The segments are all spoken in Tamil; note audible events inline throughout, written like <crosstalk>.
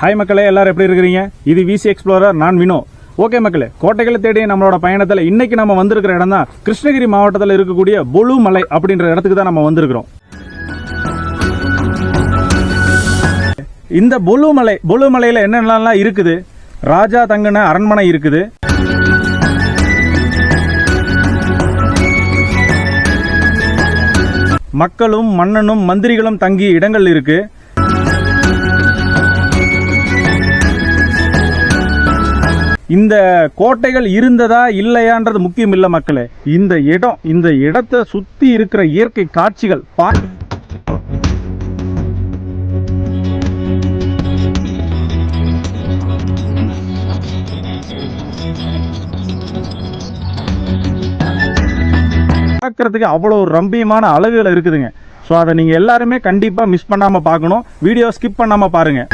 ஹாய் மக்களே எல்லாரும் எப்படி இருக்கிறீங்க? இது விசி எக்ஸ்ப்ளோரர் நான் வினோ. ஓகே மக்களே கோட்டைகளை தேடி நம்மளோட பயணத்தில் இன்னைக்கு நம்ம வந்திருக்கிற இடம் தான் கிருஷ்ணகிரி மாவட்டத்தில் இருக்கக்கூடிய பொலு மலை அப்படின்ற இடத்துக்கு தான் நம்ம வந்திருக்கிறோம். இந்த பொலு மலை பொலு மலையில் என்னென்னலாம் இருக்குது? ராஜா தங்கின அரண்மனை இருக்குது. மக்களும் மன்னனும் மந்திரிகளும் தங்கிய இடங்கள் இருக்குது இந்த கோட்டைகள் இருந்ததா இல்லையான்றது முக்கியம் இல்லை மக்களே. இந்த இடம் இந்த இடத்தை சுற்றி இருக்கிற இயற்கை காட்சிகள் பா பார்க்கறதுக்கு அவ்வளோ ஒரு ரம்பியமான அளவில் இருக்குதுங்க. ஸோ அதை நீங்கள் எல்லாருமே கண்டிப்பாக மிஸ் பண்ணாமல் பார்க்கணும். வீடியோ ஸ்கிப் பண்ணாமல் பாருங்கள்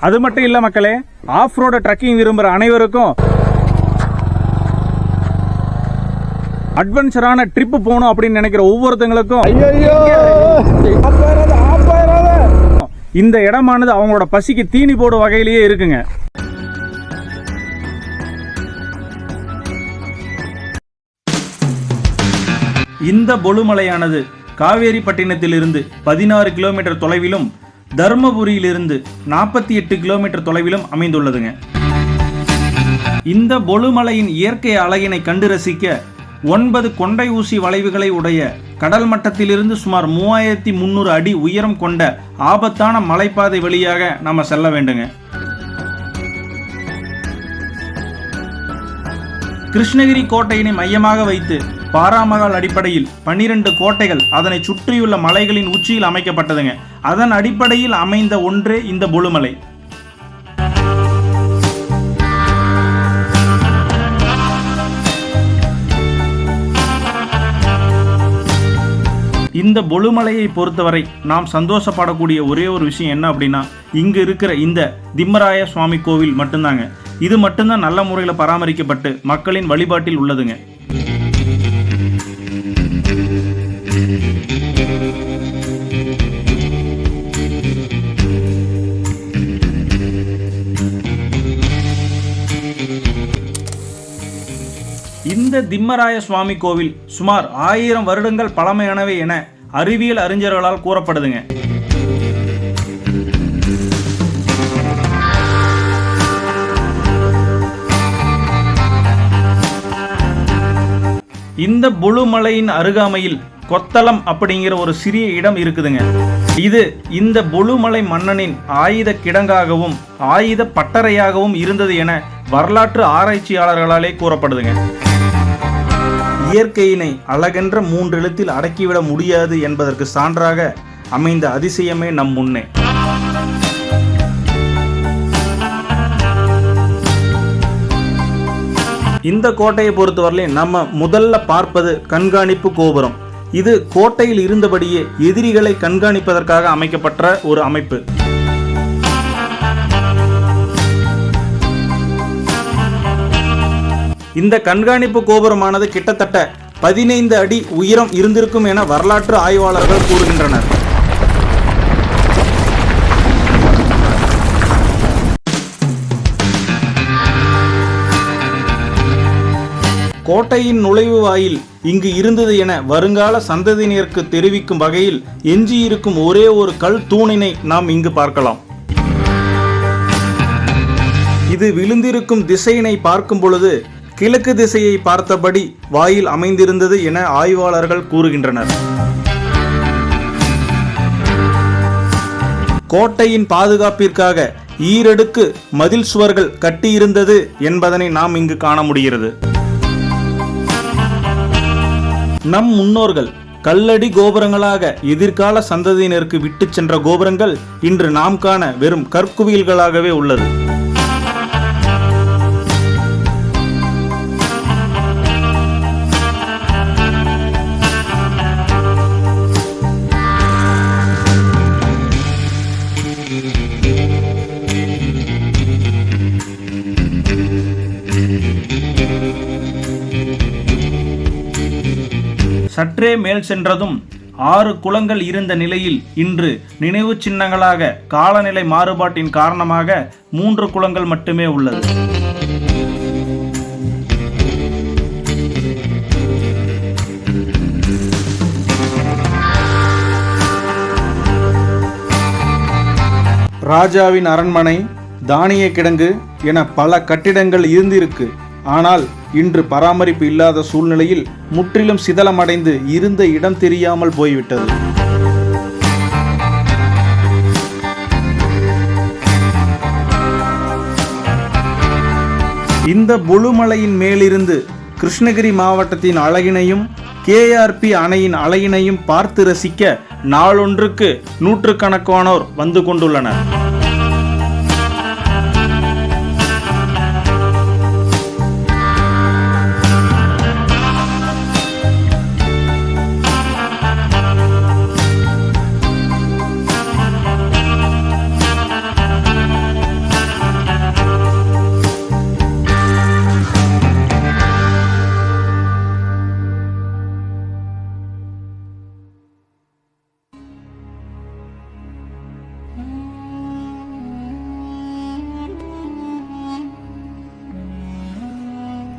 அது மட்டும் இல்லை மக்களே ஆஃப் ரோடு ட்ரக்கிங் விரும்புகிற அனைவருக்கும் அட்வென்ச்சரான ட்ரிப்பு போகணும் அப்படின்னு நினைக்கிற ஒவ்வொருத்தங்களுக்கும் இந்த இடமானது அவங்களோட பசிக்கு தீனி போடும் வகையிலேயே இருக்குங்க. இந்த பொலுமலையானது காவேரிப்பட்டினத்திலிருந்து பதினாறு கிலோமீட்டர் தொலைவிலும் தர்மபுரியிலிருந்து நாற்பத்தி எட்டு கிலோமீட்டர் தொலைவிலும் அமைந்துள்ளதுங்க. இந்த பொழுமலையின் இயற்கை அழகினை கண்டு ரசிக்க ஒன்பது கொண்டை ஊசி வளைவுகளை உடைய கடல் மட்டத்திலிருந்து சுமார் மூவாயிரத்தி முந்நூறு அடி உயரம் கொண்ட ஆபத்தான மலைப்பாதை வழியாக நம்ம செல்ல வேண்டுங்க. கிருஷ்ணகிரி கோட்டையினை மையமாக வைத்து பாராமகால் அடிப்படையில் பன்னிரண்டு கோட்டைகள் அதனை சுற்றியுள்ள மலைகளின் உச்சியில் அமைக்கப்பட்டதுங்க. அதன் அடிப்படையில் அமைந்த ஒன்றே இந்த பொழுமலை இந்த பொழுமலையை பொறுத்தவரை நாம் சந்தோஷப்படக்கூடிய ஒரே ஒரு விஷயம் என்ன அப்படின்னா இங்கு இருக்கிற இந்த திம்மராய சுவாமி கோவில் மட்டும்தாங்க. இது மட்டும்தான் நல்ல முறையில் பராமரிக்கப்பட்டு மக்களின் வழிபாட்டில் உள்ளதுங்க. இந்த திம்மராய சுவாமி கோவில் சுமார் ஆயிரம் வருடங்கள் பழமையானவை என அறிவியல் அறிஞர்களால் கூறப்படுதுங்க. இந்த புழுமலையின் அருகாமையில் கொத்தளம் அப்படிங்கிற ஒரு சிறிய இடம் இருக்குதுங்க. இது இந்த புழுமலை மன்னனின் ஆயுத கிடங்காகவும் ஆயுத பட்டறையாகவும் இருந்தது என வரலாற்று ஆராய்ச்சியாளர்களாலே கூறப்படுதுங்க. இயற்கையினை அழகென்ற மூன்றெழுத்தில் அடக்கிவிட முடியாது என்பதற்கு சான்றாக அமைந்த அதிசயமே நம் முன்னே. இந்த கோட்டையை பொறுத்தவரையிலே நம்ம முதல்ல பார்ப்பது கண்காணிப்பு கோபுரம். இது கோட்டையில் இருந்தபடியே எதிரிகளை கண்காணிப்பதற்காக அமைக்கப்பட்ட ஒரு அமைப்பு. இந்த கண்காணிப்பு கோபுரமானது கிட்டத்தட்ட பதினைந்து அடி உயரம் இருந்திருக்கும் என வரலாற்று ஆய்வாளர்கள் கூறுகின்றனர். கோட்டையின் நுழைவு வாயில் இங்கு இருந்தது என வருங்கால சந்ததியினருக்கு தெரிவிக்கும் வகையில் எஞ்சியிருக்கும் ஒரே ஒரு கல் தூணினை நாம் இங்கு பார்க்கலாம். இது விழுந்திருக்கும் திசையினை பார்க்கும் பொழுது கிழக்கு திசையை பார்த்தபடி வாயில் அமைந்திருந்தது என ஆய்வாளர்கள் கூறுகின்றனர். கோட்டையின் பாதுகாப்பிற்காக ஈரடுக்கு மதில் சுவர்கள் கட்டியிருந்தது என்பதனை நாம் இங்கு காண முடிகிறது. நம் முன்னோர்கள் கல்லடி கோபுரங்களாக எதிர்கால சந்ததியினருக்கு விட்டு சென்ற கோபுரங்கள் இன்று நாம் காண வெறும் கற்குவியல்களாகவே உள்ளது. சற்றே மேல் சென்றதும் ஆறு குளங்கள் இருந்த நிலையில் இன்று நினைவு சின்னங்களாக காலநிலை மாறுபாட்டின் காரணமாக மூன்று குளங்கள் மட்டுமே உள்ளது. ராஜாவின் அரண்மனை தானிய கிடங்கு என பல கட்டிடங்கள் இருந்திருக்கு. ஆனால் இன்று பராமரிப்பு இல்லாத சூழ்நிலையில் முற்றிலும் சிதலமடைந்து இருந்த இடம் தெரியாமல் போய்விட்டது. இந்த புழுமலையின் மேலிருந்து கிருஷ்ணகிரி மாவட்டத்தின் அழகினையும் கேஆர்பி அணையின் அழகினையும் பார்த்து ரசிக்க நாளொன்றுக்கு நூற்றுக்கணக்கானோர் வந்து கொண்டுள்ளனர்.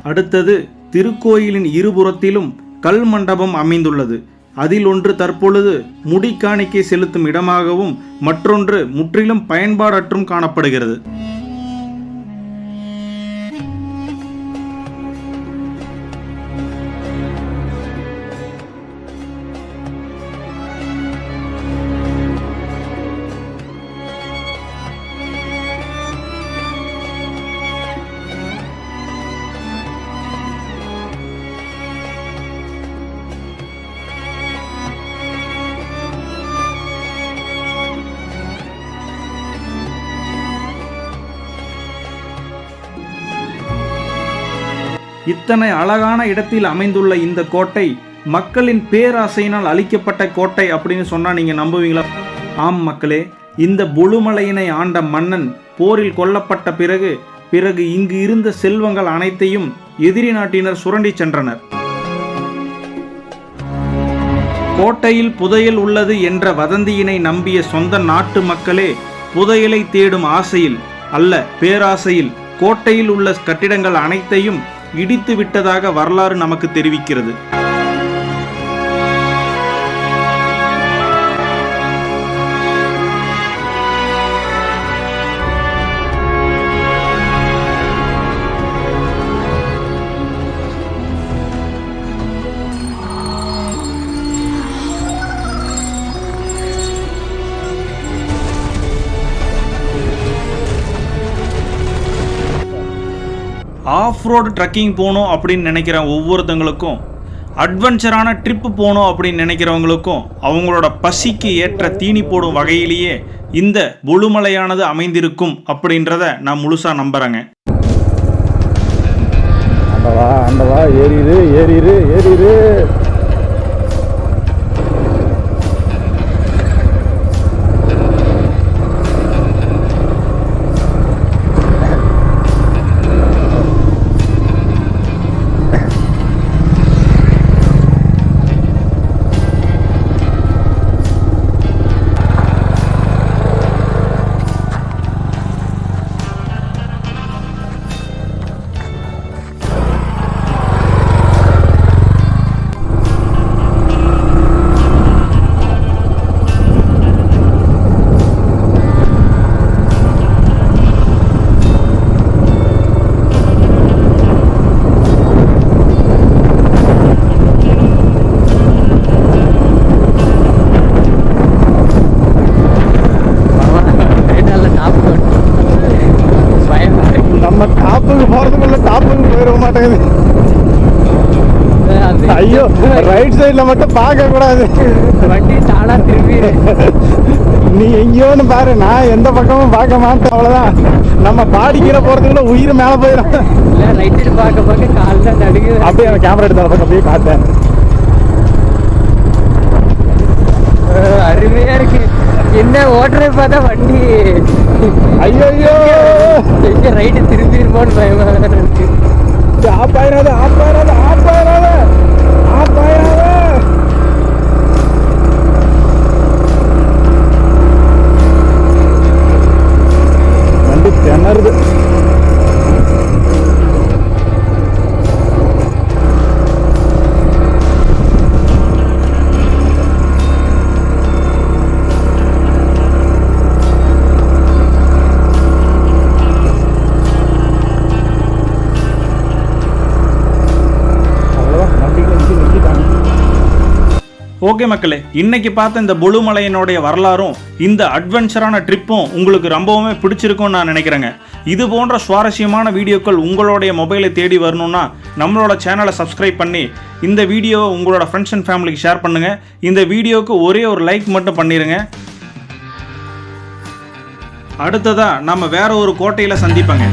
அடுத்தது திருக்கோயிலின் இருபுறத்திலும் கல் மண்டபம் அமைந்துள்ளது. அதில் ஒன்று தற்பொழுது முடிக்காணிக்கை செலுத்தும் இடமாகவும் மற்றொன்று முற்றிலும் பயன்பாடற்றும் காணப்படுகிறது. இத்தனை அழகான இடத்தில் அமைந்துள்ள இந்த கோட்டை மக்களின் பேராசையினால் அழிக்கப்பட்ட கோட்டை அப்படின்னு சொன்னால் நீங்க நம்புவீங்களா? ஆம் மக்களே இந்த புழுமலையினை ஆண்ட மன்னன் போரில் கொல்லப்பட்ட பிறகு பிறகு இங்கு இருந்த செல்வங்கள் அனைத்தையும் எதிரி நாட்டினர் சுரண்டி சென்றனர். கோட்டையில் புதையல் உள்ளது என்ற வதந்தியினை நம்பிய சொந்த நாட்டு மக்களே புதையலை தேடும் ஆசையில் அல்ல பேராசையில் கோட்டையில் உள்ள கட்டிடங்கள் அனைத்தையும் இடித்து விட்டதாக வரலாறு நமக்கு தெரிவிக்கிறது. ஆஃப் ரோடு ட்ரக்கிங் போகணும் அப்படின்னு நினைக்கிற ஒவ்வொருத்தங்களுக்கும் அட்வென்ச்சரான ட்ரிப்பு போகணும் அப்படின்னு நினைக்கிறவங்களுக்கும் அவங்களோட பசிக்கு ஏற்ற தீனி போடும் வகையிலேயே இந்த புழுமலையானது அமைந்திருக்கும் அப்படின்றத நான் முழுசாக நம்புகிறேங்க ஆண்டவா ஆண்டவா ஏறிடு ஏறிடு ஏறிடு. டாப்புக்கு போயிட மாட்டேங்குது. ஐயோ ரைட் சைடுல மட்டும் பார்க்க கூடாது. வண்டி தானா திரும்பி நீ எங்கேயோன்னு பாரு நான் எந்த பக்கமும் பார்க்க மாட்டேன் அவ்வளவுதான். நம்ம பாடி கீழே போறதுக்குள்ள உயிர் மேல போயிடும் இல்ல ரைட்டு பார்க்க பார்க்க கால் தான் அப்படியே கேமரா எடுத்த பக்கம் அப்படியே காட்டேன் <laughs> அருமையா இருக்கு. என்ன ஓட்டுறது பார்த்தா வண்டி. ஐயோ எங்க ரைட்டு திரும்பிடுமோன்னு பயமா இருக்கு. ஆப் ஆயிராத ஆப் ஆயிராத. ஓகே மக்களே இன்னைக்கு பார்த்த இந்த பொழுமலையினுடைய வரலாறும் இந்த அட்வென்ச்சரான ட்ரிப்பும் உங்களுக்கு ரொம்பவுமே பிடிச்சிருக்கும்னு நான் நினைக்கிறேங்க. இது போன்ற சுவாரஸ்யமான வீடியோக்கள் உங்களுடைய மொபைலை தேடி வரணும்னா நம்மளோட சேனலை சப்ஸ்கிரைப் பண்ணி இந்த வீடியோவை உங்களோட ஃப்ரெண்ட்ஸ் அண்ட் ஃபேமிலிக்கு ஷேர் பண்ணுங்கள் இந்த வீடியோவுக்கு ஒரே ஒரு லைக் மட்டும் பண்ணிடுங்க அடுத்ததாக நம்ம வேற ஒரு கோட்டையில் சந்திப்பங்க.